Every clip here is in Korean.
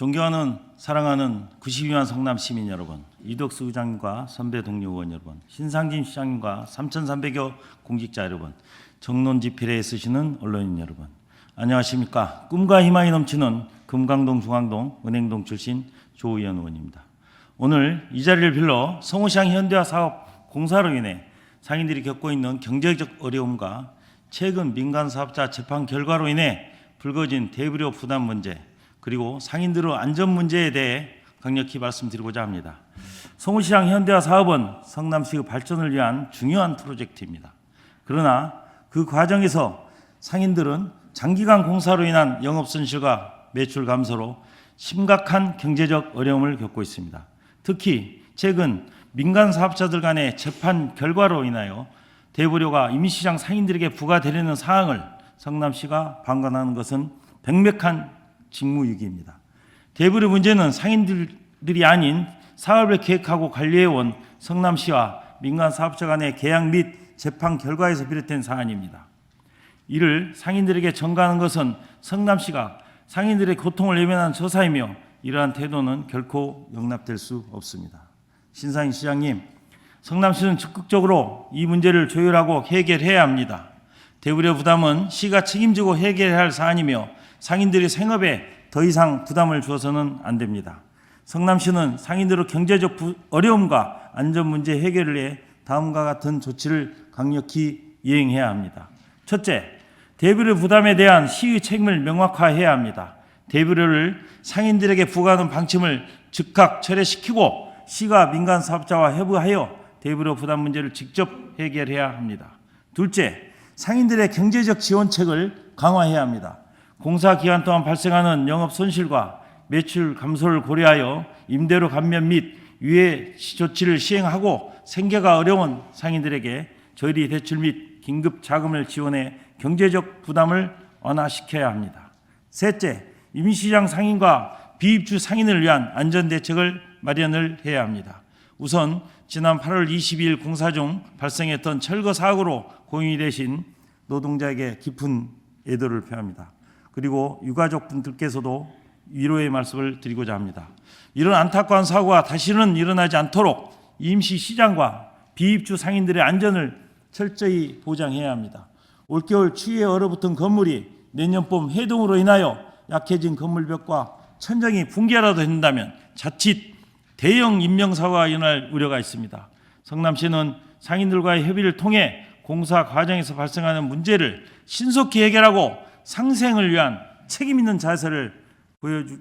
존경하는 사랑하는 92만 성남 시민 여러분, 이덕수 의장님과 선배 동료 의원 여러분, 신상진 시장님과 3,300여 공직자 여러분, 정론 집필에 쓰시는 언론인 여러분, 안녕하십니까? 꿈과 희망이 넘치는 금강동 중앙동 은행동 출신 조의원 의원입니다. 오늘 이 자리를 빌러 성호시장 현대화 사업 공사로 인해 상인들이 겪고 있는 경제적 어려움과 최근 민간 사업자 재판 결과로 인해 불거진 대부료 부담 문제 그리고 상인들의 안전 문제에 대해 강력히 말씀드리고자 합니다. 성호시장 현대화 사업은 성남시의 발전을 위한 중요한 프로젝트입니다. 그러나 그 과정에서 상인들은 장기간 공사로 인한 영업 손실과 매출 감소로 심각한 경제적 어려움을 겪고 있습니다. 특히 최근 민간 사업자들 간의 재판 결과로 인하여 대부료가 임시시장 상인들에게 부과되려는 사항을 성남시가 방관하는 것은 백맥한 직무유기입니다. 대부료 문제는 상인들이 아닌 사업을 계획하고 관리해온 성남시와 민간 사업자 간의 계약 및 재판 결과에서 비롯된 사안입니다. 이를 상인들에게 전가하는 것은 성남시가 상인들의 고통을 외면한 처사이며 이러한 태도는 결코 용납될 수 없습니다. 신상인 시장님, 성남시는 적극적으로 이 문제를 조율하고 해결해야 합니다. 대우려 부담은 시가 책임지고 해결해야 할 사안이며 상인들의 생업에 더 이상 부담을 주어서는 안 됩니다. 성남시는 상인들의 경제적 부- 어려움과 안전 문제 해결을 위해 다음과 같은 조치를 강력히 이행해야 합니다. 첫째, 대비료 부담에 대한 시의 책임을 명확화해야 합니다. 대비료를 상인들에게 부과하는 방침을 즉각 철회시키고 시가 민간 사업자와 협의하여 대비료 부담 문제를 직접 해결해야 합니다. 둘째, 상인들의 경제적 지원책을 강화해야 합니다. 공사 기간 동안 발생하는 영업 손실과 매출 감소를 고려하여 임대료 감면 및 유예 조치를 시행하고 생계가 어려운 상인들에게 저희리 대출 및 긴급 자금을 지원해 경제적 부담을 완화시켜야 합니다. 셋째, 임시시장 상인과 비입주 상인을 위한 안전 대책을 마련을 해야 합니다. 우선 지난 8월 22일 공사 중 발생했던 철거 사고로 고인이 되신 노동자에게 깊은 애도를 표합니다. 그리고 유가족 분들께서도 위로의 말씀을 드리고자 합니다. 이런 안타까운 사고가 다시는 일어나지 않도록 임시 시장과 비입주 상인들의 안전을 철저히 보장해야 합니다. 올겨울 추위에 얼어붙은 건물이 내년 봄 해동으로 인하여 약해진 건물벽과 천정이 붕괴라도 된다면 자칫 대형 인명사고가 일어날 우려가 있습니다. 성남시는 상인들과의 협의를 통해 공사 과정에서 발생하는 문제를 신속히 해결하고 상생을 위한 책임 있는 자세를 보여줄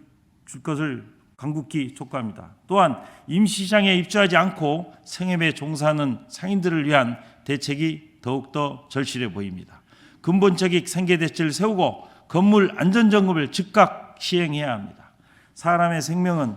것을 강국히 촉구합니다. 또한 임시시장에 입주하지 않고 생업에 종사하는 상인들을 위한 대책이 더욱더 절실해 보입니다. 근본적인 생계 대책을 세우고 건물 안전 점검을 즉각 시행해야 합니다. 사람의 생명은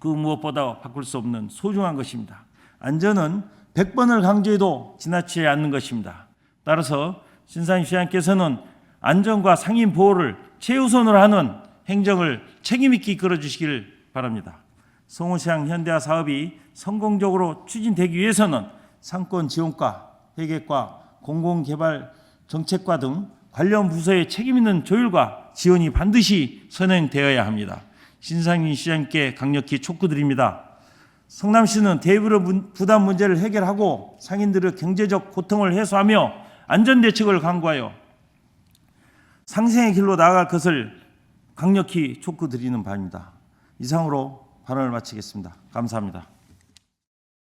그 무엇보다 바꿀 수 없는 소중한 것입니다. 안전은 100번을 강조해도 지나치지 않는 것입니다. 따라서 신상 시장께서는 안전과 상인 보호를 최우선으로 하는 행정을 책임있게 이끌어 주시길 바랍니다. 성호시장 현대화 사업이 성공적으로 추진되기 위해서는 상권 지원과 회계과 공공개발 정책과 등 관련 부서의 책임 있는 조율과 지원이 반드시 선행되어야 합니다. 신상인 시장께 강력히 촉구드립니다. 성남시는 대부로 문- 부담 문제를 해결하고 상인들의 경제적 고통을 해소하며 안전 대책을 강구하여 상생의 길로 나아갈 것을 강력히 촉구드리는 바입니다. 이상으로 발언을 마치겠습니다. 감사합니다.